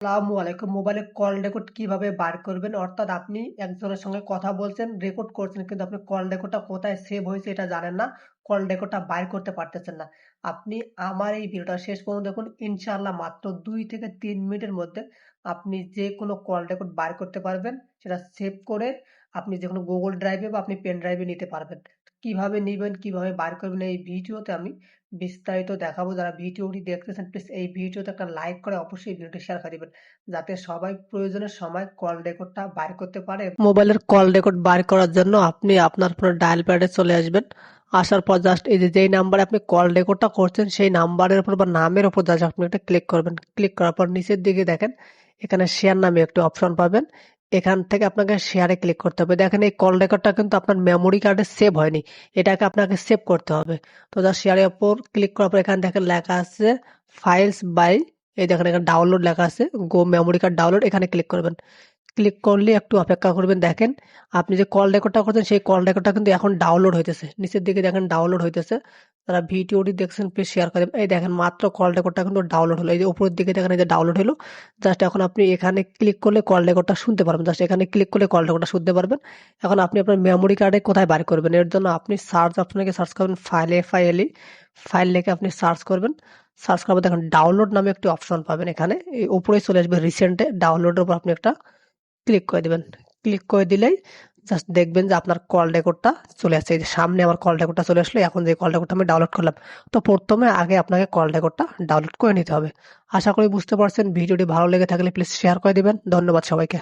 আসসালামু আলাইকুম। মোবাইলে কল রেকর্ড কীভাবে বার করবেন? অর্থাৎ আপনি একজনের সঙ্গে কথা বলছেন, রেকর্ড করছেন কিন্তু আপনি কল রেকর্ডটা কোথায় সেভ হয়েছে এটা জানেন না। কল রেকর্ডটা বাইর করতে পারতেছেন না। আপনি আমার এই ভিডিওটা শেষ পর্যন্ত দেখুন। ইনশাআল্লাহ মাত্র ২ থেকে ৩ মিনিটের মধ্যে আপনি যেকোনো কল রেকর্ড বার করতে পারবেন। সেটা সেভ করে আপনি যেকোনো Google Drive এ বা আপনি পেন ড্রাইভে নিতে পারবেন। কীভাবে নিবেন, কীভাবে বার করবেন এই ভিডিওতে আমি বিস্তারিত দেখাবো। যারা ভিডিওটি দেখতেছেন প্লিজ এই ভিডিওতে একটা লাইক করে অবশ্যই ভিডিওটি শেয়ার করে দিবেন। যাতে সবাই প্রয়োজনের সময় কল রেকর্ডটা বার করতে পারে। মোবাইলের কল রেকর্ড বার করার জন্য আপনি আপনার ফোনের ডায়াল প্যাডে চলে আসবেন। আসার পর জাস্ট এই যে যেই নাম্বারে আপনি কল রেকর্ডটা করছেন সেই নাম্বারের উপর বা নামের উপর জাস্ট আপনি একটা ক্লিক করবেন। ক্লিক করার পর নিচের দিকে দেখেন এখানে শেয়ার নামে একটি অপশন পাবেন। এখান থেকে আপনাকে শেয়ারে ক্লিক করতে হবে। দেখেন এই কল রেকর্ডটা কিন্তু আপনার মেমোরি কার্ডে সেভ হয়নি। এটাকে আপনাকে সেভ করতে হবে। তো যা শেয়ারের ওপর ক্লিক করার পর এখানে দেখেন লেখা আছে ফাইলস বাই এই দেখেন এখানে ডাউনলোড লেখা আছে গো মেমোরি কার্ড ডাউনলোড এখানে ক্লিক করবেন। ক্লিক করলে একটু অপেক্ষা করবেন, দেখেন আপনি যে কল রেকর্ডটা করছেন, সেই কল রেকর্ডটা কিন্তু এখন ডাউনলোড হইতেছে। নিচের দিকে দেখেন ডাউনলোড হইতেছে। তারা ভিডিওটি দেখছেন প্লিজ শেয়ার করে এই দেখেন, মাত্র কল রেকর্ডটা কিন্তু ডাউনলোড হলো। এই যে উপরের দিকে দেখেন, এই যে ডাউনলোড হলো। জাস্ট এখন আপনি এখানে ক্লিক করলে কল রেকর্ডটা শুনতে পারবেন। জাস্ট এখানে ক্লিক করলে কল রেকর্ডটা শুনতে পারবেন। এখন আপনি আপনার মেমোরি কার্ডে কোথায় বার করবেন? এর জন্য আপনি সার্চ অপশনে সার্চ করবেন ফাইল এফ-আই-এল-ই ফাইল লিখে আপনি সার্চ করবেন। সার্চ পর দেখেন ডাউনলোড নামে একটি অপশন পাবেন এখানে। এই উপরেই চলে আসবে রিসেন্টে ডাউনলোডের উপর আপনি একটা ক্লিক করে দিবেন। ক্লিক করে দিলেই জাস্ট দেখবেন যে আপনার কল রেকর্ডটা চলে আসছে। এই যে সামনে আমার কল রেকর্ডটা চলে আসলো। এখন যে কল রেকর্ডটা আমি ডাউনলোড করলাম। তো প্রথমে আগে আপনাকে কল রেকর্ডটা ডাউনলোড করে নিতে হবে। আশা করি বুঝতে পারছেন। ভিডিওটি ভালো লেগে থাকলে প্লিজ শেয়ার করে দিবেন। ধন্যবাদ সবাইকে।